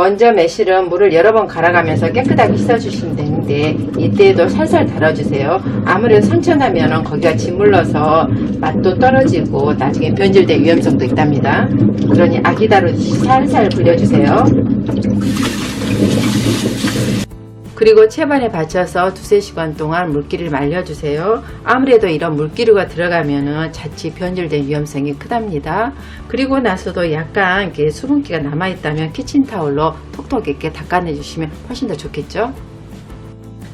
먼저 매실은 물을 여러 번 갈아가면서 깨끗하게 씻어주시면 되는데 이때도 살살 달아주세요. 아무래도 상처나면 거기가 짓물러서 맛도 떨어지고 나중에 변질될 위험성도 있답니다. 그러니 아기 다루듯이 살살 불려주세요. 그리고 채반에 받쳐서 두세 시간 동안 물기를 말려주세요. 아무래도 이런 물기류가 들어가면은 자칫 변질될 위험성이 크답니다. 그리고 나서도 약간 이렇게 수분기가 남아있다면 키친타올로 톡톡 이렇게 닦아내주시면 훨씬 더 좋겠죠?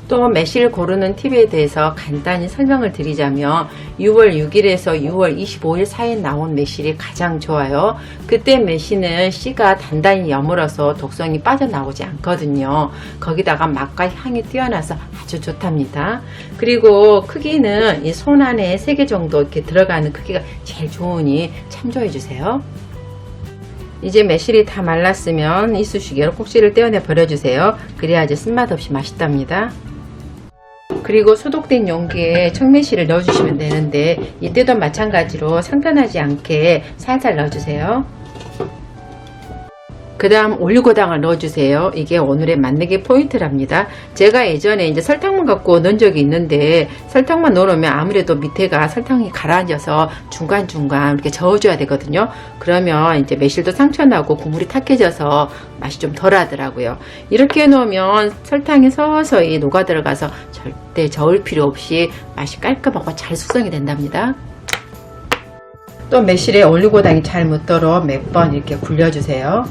또 매실 고르는 팁에 대해서 간단히 설명을 드리자면 6월 6일에서 6월 25일 사이에 나온 매실이 가장 좋아요. 그때 매실은 씨가 단단히 여물어서 독성이 빠져나오지 않거든요. 거기다가 맛과 향이 뛰어나서 아주 좋답니다. 그리고 크기는 이 손 안에 3개 정도 이렇게 들어가는 크기가 제일 좋으니 참조해 주세요. 이제 매실이 다 말랐으면 이쑤시개로 꼭지를 떼어내 버려주세요. 그래야지 쓴맛 없이 맛있답니다. 그리고 소독된 용기에 청매실을 넣어주시면 되는데 이때도 마찬가지로 상편하지 않게 살살 넣어주세요. 그 다음 올리고당을 넣어주세요. 이게 오늘의 만들기 포인트랍니다. 제가 예전에 이제 설탕만 갖고 넣은 적이 있는데 설탕만 넣으면 아무래도 밑에가 설탕이 가라앉아서 중간중간 이렇게 저어줘야 되거든요. 그러면 이제 매실도 상처나고 국물이 탁해져서 맛이 좀 덜 하더라고요. 이렇게 해놓으면 설탕이 서서히 녹아 들어가서 절대 저을 필요 없이 맛이 깔끔하고 잘 숙성이 된답니다. 또 매실에 올리고당이 잘 묻도록 몇 번 이렇게 굴려주세요.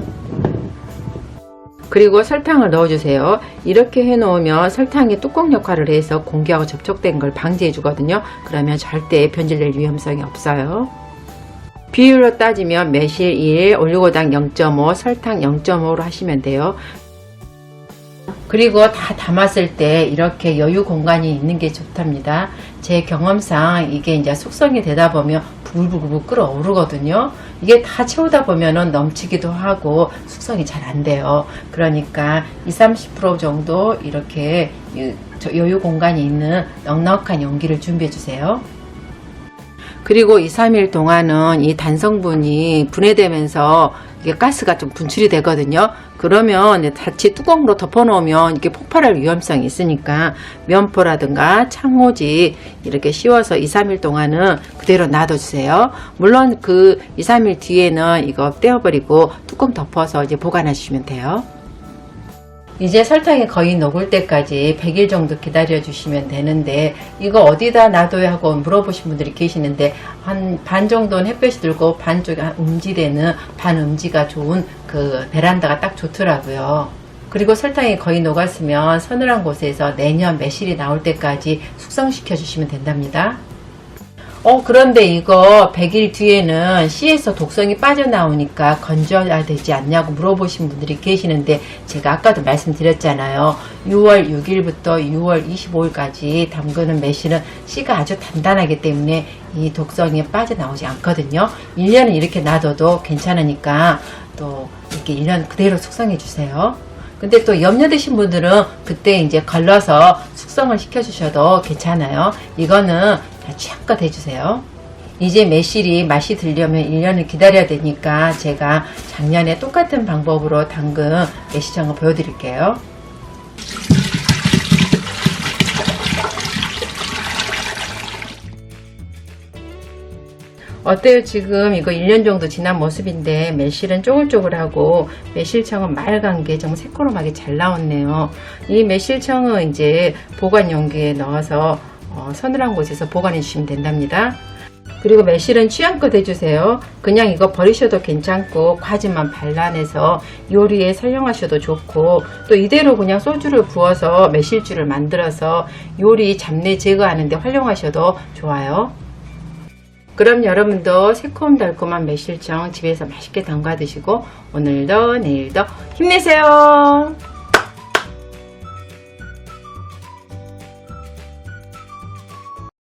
그리고 설탕을 넣어주세요. 이렇게 해놓으면 설탕이 뚜껑 역할을 해서 공기하고 접촉된 걸 방지해 주거든요. 그러면 절대 변질될 위험성이 없어요. 비율로 따지면 매실 1, 올리고당 0.5, 설탕 0.5로 하시면 돼요. 그리고 다 담았을 때 이렇게 여유 공간이 있는 게 좋답니다. 제 경험상 이게 이제 숙성이 되다 보면 부글부글 끓어오르거든요. 이게 다 채우다 보면은 넘치기도 하고 숙성이 잘 안 돼요. 그러니까 20, 30% 정도 이렇게 여유 공간이 있는 넉넉한 용기를 준비해 주세요. 그리고 2, 3일 동안은 이 단성분이 분해되면서 이게 가스가 좀 분출이 되거든요. 그러면 자칫 뚜껑으로 덮어놓으면 이게 폭발할 위험성이 있으니까 면포라든가 창호지 이렇게 씌워서 2, 3일 동안은 그대로 놔둬주세요. 물론 그 2, 3일 뒤에는 이거 떼어버리고 뚜껑 덮어서 이제 보관하시면 돼요. 이제 설탕이 거의 녹을 때까지 100일 정도 기다려 주시면 되는데 이거 어디다 놔둬야 하고 물어보신 분들이 계시는데 한 반 정도는 햇볕이 들고 반 쪽에 음지되는 반 음지가 좋은 그 베란다가 딱 좋더라고요. 그리고 설탕이 거의 녹았으면 서늘한 곳에서 내년 매실이 나올 때까지 숙성시켜 주시면 된답니다. 어, 그런데 이거 100일 뒤에는 씨에서 독성이 빠져나오니까 건져야 되지 않냐고 물어보신 분들이 계시는데 제가 아까도 말씀드렸잖아요. 6월 6일부터 6월 25일까지 담그는 매실은 씨가 아주 단단하기 때문에 이 독성이 빠져나오지 않거든요. 1년은 이렇게 놔둬도 괜찮으니까 또 이렇게 1년 그대로 숙성해 주세요. 근데 또 염려되신 분들은 그때 이제 걸러서 숙성을 시켜주셔도 괜찮아요. 이거는 다 취향껏 해주세요. 이제 매실이 맛이 들려면 1년을 기다려야 되니까 제가 작년에 똑같은 방법으로 담근 매실청을 보여드릴게요. 어때요? 지금 이거 1년 정도 지난 모습인데 매실은 쪼글쪼글하고 매실청은 맑은 게 정말 새코름하게 잘 나왔네요. 이 매실청은 이제 보관 용기에 넣어서 어, 서늘한 곳에서 보관해 주시면 된답니다. 그리고 매실은 취향껏 해주세요. 그냥 이거 버리셔도 괜찮고 과즙만 발라내서 요리에 사용하셔도 좋고 또 이대로 그냥 소주를 부어서 매실주를 만들어서 요리 잡내 제거하는데 활용하셔도 좋아요 그럼 여러분도 새콤달콤한 매실청 집에서 맛있게 담가 드시고 오늘도 내일도 힘내세요.